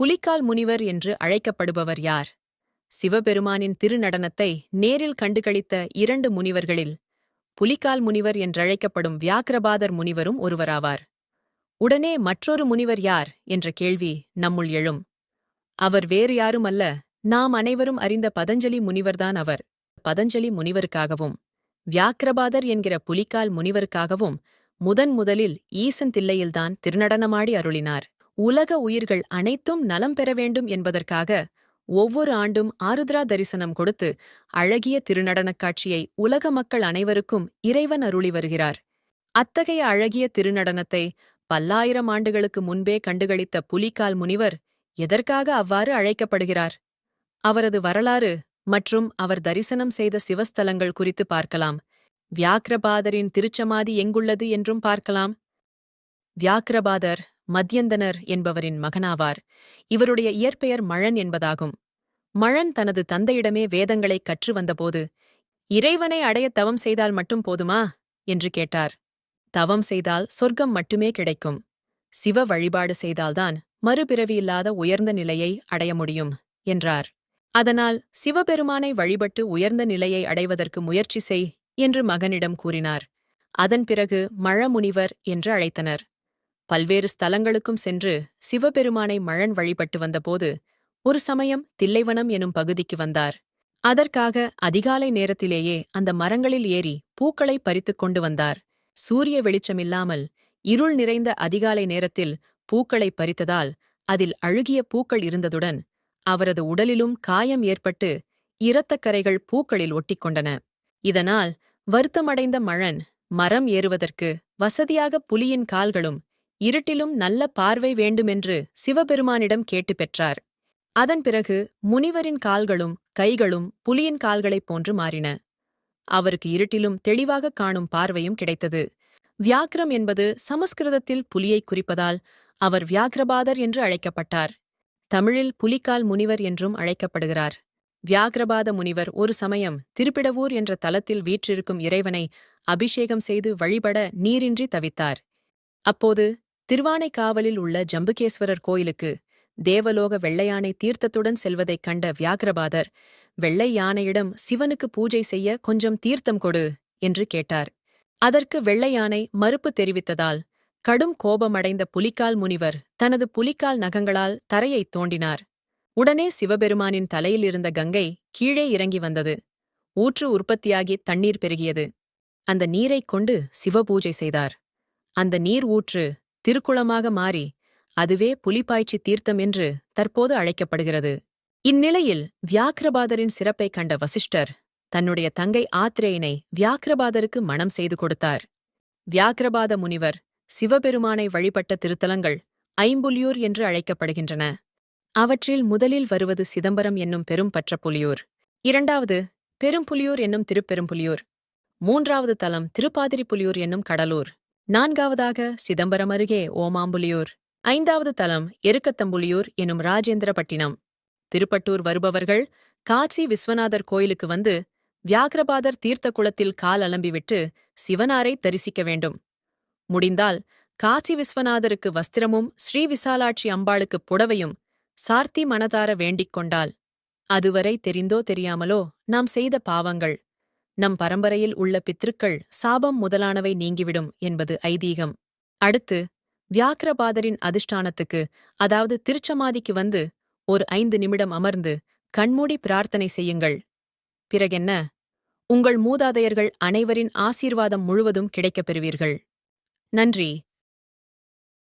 புலிக்கால் முனிவர் என்று அழைக்கப்படுபவர் யார்? சிவபெருமானின் திருநடனத்தை நேரில் கண்டுகளித்த இரண்டு முனிவர்களில் புலிக்கால் முனிவர் என்றழைக்கப்படும் வியாக்கிரபாதர் முனிவரும் ஒருவராவார். உடனே மற்றொரு முனிவர் யார்? என்ற கேள்வி நம்முள் எழும். அவர் வேறு யாருமல்ல நாம் அனைவரும் அறிந்த பதஞ்சலி முனிவர்தான் அவர். பதஞ்சலி முனிவருக்காகவும் வியாக்கிரபாதர் என்கிற புலிக்கால் முனிவருக்காகவும் முதன் முதலில் ஈசன் தில்லையில்தான் திருநடனமாடி அருளினார். உலக உயிர்கள் அனைத்தும் நலம் பெற வேண்டும் என்பதற்காக ஒவ்வொரு ஆண்டும் ஆருத்ரா தரிசனம் கொடுத்து அழகிய திருநடனக் காட்சியை உலக மக்கள் அனைவருக்கும் இறைவன் அருளி வருகிறார். அத்தகைய அழகிய திருநடனத்தை பல்லாயிரம் ஆண்டுகளுக்கு முன்பே கண்டுகளித்த புலிக்கால் முனிவர் எதற்காக அவ்வாறு அழைக்கப்படுகிறார்? அவரது வரலாறு மற்றும் அவர் தரிசனம் செய்த சிவஸ்தலங்கள் குறித்து பார்க்கலாம். வியாக்கிரபாதரின் திருச்சமாதி எங்குள்ளது என்றும் பார்க்கலாம். வியாக்கிரபாதர் மத்யந்தனர் என்பவரின் மகனாவார். இவருடைய இயற்பெயர் மழன் என்பதாகும். மழன் தனது தந்தையிடமே வேதங்களைக் கற்று வந்தபோது இறைவனை அடைய தவம் செய்தால் மட்டும் போதுமா? என்று கேட்டார். தவம் செய்தால் சொர்க்கம் மட்டுமே கிடைக்கும். சிவ வழிபாடு செய்தால்தான் மறுபிறவியில்லாத உயர்ந்த நிலையை அடைய முடியும் என்றார். அதனால் சிவபெருமானை வழிபட்டு உயர்ந்த நிலையை அடைவதற்கு முயற்சி செய் என்று மகனிடம் கூறினார். அதன் பிறகு மழமுனிவர் என்று அழைத்தனர். பல்வேறு ஸ்தலங்களுக்கும் சென்று சிவபெருமானை மழன் வழிபட்டு வந்தபோது ஒரு சமயம் தில்லைவனம் எனும் பகுதிக்கு வந்தார். அதற்காக அதிகாலை நேரத்திலேயே அந்த மரங்களில் ஏறி பூக்களை பறித்துக் கொண்டு வந்தார். சூரிய வெளிச்சமில்லாமல் இருள் நிறைந்த அதிகாலை நேரத்தில் பூக்களை பறித்ததால் அதில் அழுகிய பூக்கள் இருந்ததுடன் அவரது உடலிலும் காயம் ஏற்பட்டு இரத்தக்கரைகள் பூக்களில் ஒட்டிக்கொண்டன. இதனால் வருத்தமடைந்த மழன் மரம் ஏறுவதற்கு வசதியாக புலியின் கால்களும் இருட்டிலும் நல்ல பார்வை வேண்டுமென்று சிவபெருமானிடம் கேட்டுப் பெற்றார். அதன் பிறகு முனிவரின் கால்களும் கைகளும் புலியின் கால்களைப் போன்று மாறின. அவருக்கு இருட்டிலும் தெளிவாகக் காணும் பார்வையும் கிடைத்தது. வியாக்கிரம் என்பது சமஸ்கிருதத்தில் புலியைக் குறிப்பதால் அவர் வியாக்கிரபாதர் என்று அழைக்கப்பட்டார். தமிழில் புலிக்கால் முனிவர் என்றும் அழைக்கப்படுகிறார். வியாகிரபாத முனிவர் ஒரு சமயம் திருப்பிடவூர் என்ற தலத்தில் வீற்றிருக்கும் இறைவனை அபிஷேகம் செய்து வழிபட நீரின்றி தவித்தார். அப்போது திருவானைக்காவலில் உள்ள ஜம்புகேஸ்வரர் கோயிலுக்கு தேவலோக வெள்ளையானை தீர்த்தத்துடன் செல்வதைக் கண்ட வியாகிரபாதர் வெள்ளை யானையிடம் சிவனுக்கு பூஜை செய்ய கொஞ்சம் தீர்த்தம் கொடு என்று கேட்டார். அதற்கு வெள்ளை யானை மறுப்பு தெரிவித்ததால் கடும் கோபமடைந்த புலிக்கால் முனிவர் தனது புலிக்கால் நகங்களால் தரையைத் தோண்டினார். உடனே சிவபெருமானின் தலையில் இருந்த கங்கை கீழே இறங்கி வந்தது. ஊற்று உற்பத்தியாகி தண்ணீர் பெருகியது. அந்த நீரைக் கொண்டு சிவபூஜை செய்தார். அந்த நீர் ஊற்று திருக்குளமாக மாறி அதுவே புலிப்பாய்ச்சி தீர்த்தம் என்று தற்போது அழைக்கப்படுகிறது. இந்நிலையில் வியாக்கிரபாதரின் சிறப்பைக் கண்ட வசிஷ்டர் தன்னுடைய தங்கை ஆத்திரேயனை வியாக்கிரபாதருக்கு மணம் செய்து கொடுத்தார். வியாக்கிரபாத முனிவர் சிவபெருமானை வழிபட்ட திருத்தலங்கள் ஐம்புலியூர் என்று அழைக்கப்படுகின்றன. அவற்றில் முதலில் வருவது சிதம்பரம் என்னும் பெரும் பற்ற புலியூர் இரண்டாவது பெரும்புலியூர் என்னும் திருப்பெரும்புலியூர். மூன்றாவது தலம் திருப்பாதிரி புலியூர் என்னும் கடலூர். நான்காவதாக சிதம்பரம் அருகே ஓமாம்புலியூர் ஐந்தாவது தலம் எருக்கத்தம்புலியூர் எனும் ராஜேந்திரபட்டினம். திருப்பட்டூர் வருபவர்கள் காட்சி விஸ்வநாதர் கோயிலுக்கு வந்து வியாகிரபாதர் தீர்த்த குளத்தில் கால் அலம்பிவிட்டு சிவனாரை தரிசிக்க வேண்டும். முடிந்தால் காட்சி விஸ்வநாதருக்கு வஸ்திரமும் ஸ்ரீ விசாலாட்சி அம்பாளுக்கு புடவையும் சார்த்தி மனதார வேண்டிக் கொண்டாள் அதுவரை தெரிந்தோ தெரியாமலோ நாம் செய்த பாவங்கள். நம் பரம்பரையில் உள்ள பித்ருக்கள் சாபம் முதலானவை நீங்கிவிடும் என்பது ஐதீகம். அடுத்து வியாக்கிரபாதரின் அதிஷ்டானத்துக்கு அதாவது திருச்சமாதிக்கு வந்து ஒரு ஐந்து நிமிடம் அமர்ந்து கண்மூடி பிரார்த்தனை செய்யுங்கள். பிறகென்ன? உங்கள் மூதாதையர்கள் அனைவரின் ஆசீர்வாதம் முழுவதும் கிடைக்கப் பெறுவீர்கள். நன்றி.